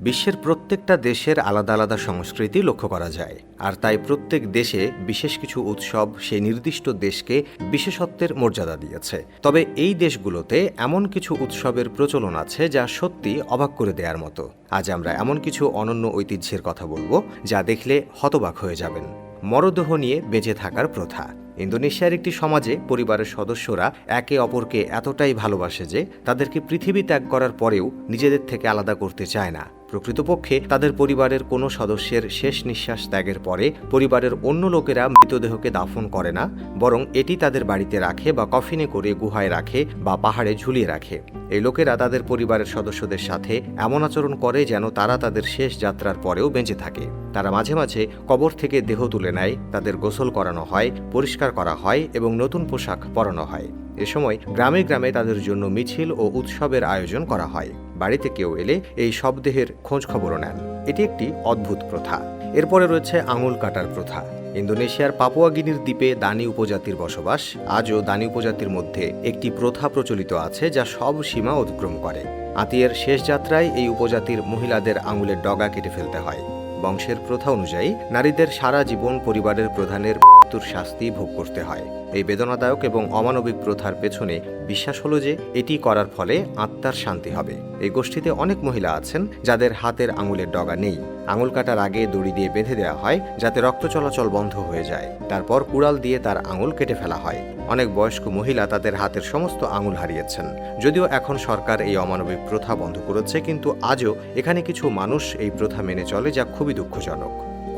বিশ্বের প্রত্যেকটা দেশের আলাদা আলাদা সংস্কৃতি লক্ষ্য করা যায়। আর তাই প্রত্যেক দেশে বিশেষ কিছু উৎসব সেই নির্দিষ্ট দেশকে বিশেষত্বের মর্যাদা দিয়েছে। তবে এই দেশগুলোতে এমন কিছু উৎসবের প্রচলন আছে যা সত্যি অবাক করে দেওয়ার মতো। আজ আমরা এমন কিছু অনন্য ঐতিহ্যের কথা বলব যা দেখলে হতবাক হয়ে যাবেন। মরদেহ নিয়ে বেঁচে থাকার প্রথা। ইন্দোনেশিয়ার একটি সমাজে পরিবারের সদস্যরা একে অপরকে এতটাই ভালোবাসে যে তাদেরকে পৃথিবী ত্যাগ করার পরেও নিজেদের থেকে আলাদা করতে চায় না। প্রকৃতপক্ষে তাদের পরিবারের কোনো সদস্যের শেষ নিঃশ্বাস ত্যাগের পরে পরিবারের অন্য লোকেরা মৃতদেহকে দাফন করে না, বরং এটি তাদের বাড়িতে রাখে বা কফিনে করে গুহায় রাখে বা পাহাড়ে ঝুলিয়ে রাখে। এই লোকেরা তাদের পরিবারের সদস্যদের সাথে এমন আচরণ করে যেন তারা তাদের শেষ যাত্রার পরেও বেঁচে থাকে। তারা মাঝে মাঝে কবর থেকে দেহ তুলে নেয়, তাদের গোসল করানো হয়, পরিষ্কার করা হয় এবং নতুন পোশাক পরানো হয়। এ সময় গ্রামে গ্রামে তাদের জন্য মিছিল ও উৎসবের আয়োজন করা হয়। বাড়িতে কেউ এলে এই শবদেহের খোঁজ খবরও নেন। এটি একটি অদ্ভুত প্রথা। এরপরে রয়েছে আঙুল কাটার প্রথা। ইন্দোনেশিয়ার পাপুয়াগিনির দ্বীপে দানি উপজাতির বসবাস। আজও দানি উপজাতির মধ্যে একটি প্রথা প্রচলিত আছে যা সব সীমা অতিক্রম করে। আতিয়ের শেষ যাত্রায় এই উপজাতির মহিলাদের আঙুলের ডগা কেটে ফেলতে হয়। বংশের প্রথা অনুযায়ী নারীদের সারা জীবন পরিবারের প্রধানের মৃত্যুর শাস্তি ভোগ করতে হয়। এই বেদনাদায়ক এবং অমানবিক প্রথার পেছনে বিশ্বাস হলো যে এটি করার ফলে আত্মার শান্তি হবে। এই গোষ্ঠীতে অনেক মহিলা আছেন যাদের হাতের আঙুলের ডগা নেই। আঙুল কাটার আগে দড়ি দিয়ে বেঁধে দেওয়া হয় যাতে রক্ত চলাচল বন্ধ হয়ে যায়। তারপর কুড়াল দিয়ে তার আঙুল কেটে ফেলা হয়। অনেক বয়স্ক মহিলা তাদের হাতের সমস্ত আঙুল হারিয়েছেন। যদিও এখন সরকার এই অমানবিক প্রথা বন্ধ করেছে, কিন্তু আজও এখানে কিছু মানুষ এই প্রথা মেনে চলে যা খুবই দুঃখজনক।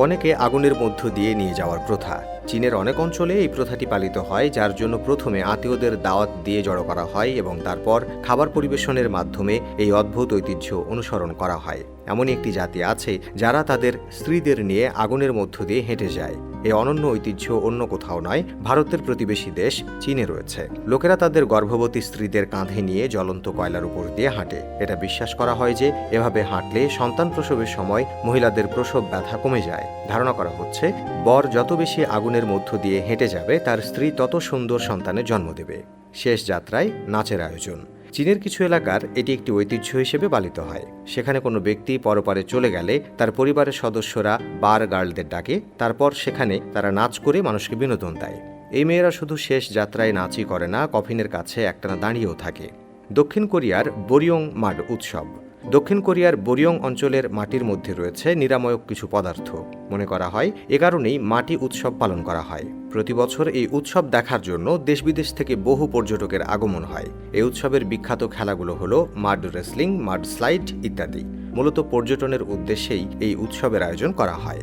অনেকে আগুনের মধ্য দিয়ে নিয়ে যাওয়ার প্রথা। চীনের অনেক অঞ্চলে এই প্রথাটি পালিত হয়, যার জন্য প্রথমে আত্মীয়দের দাওয়াত দিয়ে জড়ো করা হয় এবং তারপর খাবার পরিবেশনের মাধ্যমে এই অদ্ভুত ঐতিহ্য অনুসরণ করা হয়। এমনই একটি জাতি আছে যারা তাদের স্ত্রীদের নিয়ে আগুনের মধ্য দিয়ে হেঁটে যায়। এই অনন্য ঐতিহ্য অন্য কোথাও নয়, ভারতের প্রতিবেশী দেশ চীনে রয়েছে। লোকেরা তাদের গর্ভবতী স্ত্রীদের কাঁধে নিয়ে জ্বলন্ত কয়লার উপর দিয়ে হাঁটে। এটা বিশ্বাস করা হয় যে এভাবে হাঁটলে সন্তান প্রসবের সময় মহিলাদের প্রসব ব্যথা কমে যায়। ধারণা করা হচ্ছে, বর যত বেশি আগুনের মধ্য দিয়ে হেঁটে যাবে, তার স্ত্রী তত সুন্দর সন্তানের জন্ম দেবে। শেষ যাত্রায় নাচের আয়োজন। চীনের কিছু এলাকার এটি একটি ঐতিহ্য হিসেবে পালিত হয়। সেখানে কোনো ব্যক্তি পরপারে চলে গেলে তার পরিবারের সদস্যরা বার গার্লদের ডাকে, তারপর সেখানে তারা নাচ করে মানুষকে বিনোদন দেয়। এই মেয়েরা শুধু শেষ যাত্রায় নাচই করে না, কফিনের কাছে একটানা দাঁড়িয়েও থাকে। দক্ষিণ কোরিয়ার বরিয়ং মাড উৎসব। দক্ষিণ কোরিয়ার বোরিয়ং অঞ্চলের মাটির মধ্যে রয়েছে নিরাময়ক কিছু পদার্থ। মনে করা হয়, এ কারণেই মাটি উৎসব পালন করা হয়। প্রতি বছর এই উৎসব দেখার জন্য দেশ বিদেশ থেকে বহু পর্যটকের আগমন হয়। এই উৎসবের বিখ্যাত খেলাগুলো হলো মাড রেসলিং, মাড স্লাইড ইত্যাদি। মূলত পর্যটনের উদ্দেশ্যেই এই উৎসবের আয়োজন করা হয়।